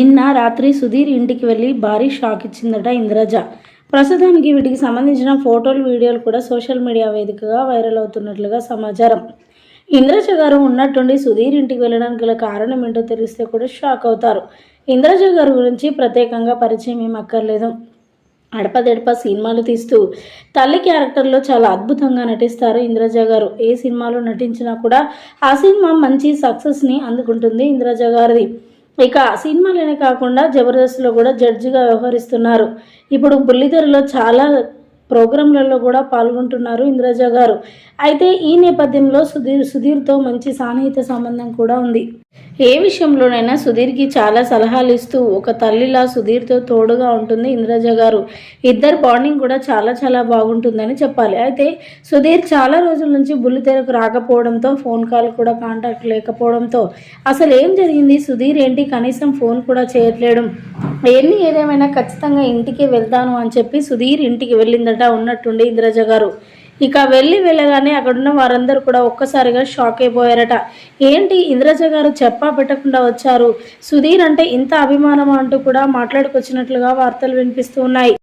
నిన్న రాత్రి సుధీర్ ఇంటికి వెళ్ళి భారీ షాక్ ఇచ్చిందట ఇంద్రజ. ప్రస్తుతానికి వీటికి సంబంధించిన ఫోటోలు వీడియోలు కూడా సోషల్ మీడియా వేదికగా వైరల్ అవుతున్నట్లుగా సమాచారం. ఇంద్రజ గారు ఉన్నట్టుండి సుధీర్ ఇంటికి వెళ్ళడానికి గల కారణం ఏంటో తెలిస్తే కూడా షాక్ అవుతారు. ఇంద్రజ గారి గురించి ప్రత్యేకంగా పరిచయం ఏం అక్కర్లేదు. అడపదడప సినిమాలు తీస్తూ తల్లి క్యారెక్టర్లో చాలా అద్భుతంగా నటిస్తారు ఇంద్రజ గారు. ఏ సినిమాలో నటించినా కూడా ఆ సినిమా మంచి సక్సెస్ని అందుకుంటుంది ఇంద్రజ గారిది. ఇక సినిమాలోనే కాకుండా జబర్దస్త్లో కూడా జడ్జిగా వ్యవహరిస్తున్నారు. ఇప్పుడు బుల్లితెరలో చాలా ప్రోగ్రాంలలో కూడా పాల్గొంటున్నారు ఇంద్రజ గారు. అయితే ఈ నేపథ్యంలో సుధీర్ సుధీర్తో మంచి సాన్నిహిత సంబంధం కూడా ఉంది. ఏ విషయంలోనైనా సుధీర్కి చాలా సలహాలు ఇస్తూ ఒక తల్లిలా సుధీర్తో తోడుగా ఉంటుంది ఇంద్రజ గారు. ఇద్దరు బాండింగ్ కూడా చాలా చాలా బాగుంటుందని చెప్పాలి. అయితే సుధీర్ చాలా రోజుల నుంచి బుల్లితెరకు రాకపోవడంతో ఫోన్ కాల్ కూడా కాంటాక్ట్ లేకపోవడంతో అసలు ఏం జరిగింది? సుధీర్ ఏంటి? కనీసం ఫోన్ కూడా చేయట్లేడు. ఎన్ని ఏదేమైనా ఖచ్చితంగా ఇంటికి వెళ్తాను అని చెప్పి సుధీర్ ఇంటికి వెళ్ళిందట. ఉన్నట్టుండి ఇంద్రజ గారు. ఇక వెళ్ళి వెళ్ళగానే అక్కడున్న వారందరూ కూడా ఒక్కసారిగా షాక్ అయిపోయారట. ఏంటి ఇంద్రజ గారు చెప్పా పెట్టకుండా వచ్చారు? సుధీర్ అంటే ఇంత అభిమానం అంటూ కూడా మాట్లాడుకొచ్చినట్లుగా వార్తలు వినిపిస్తూ ఉన్నాయి.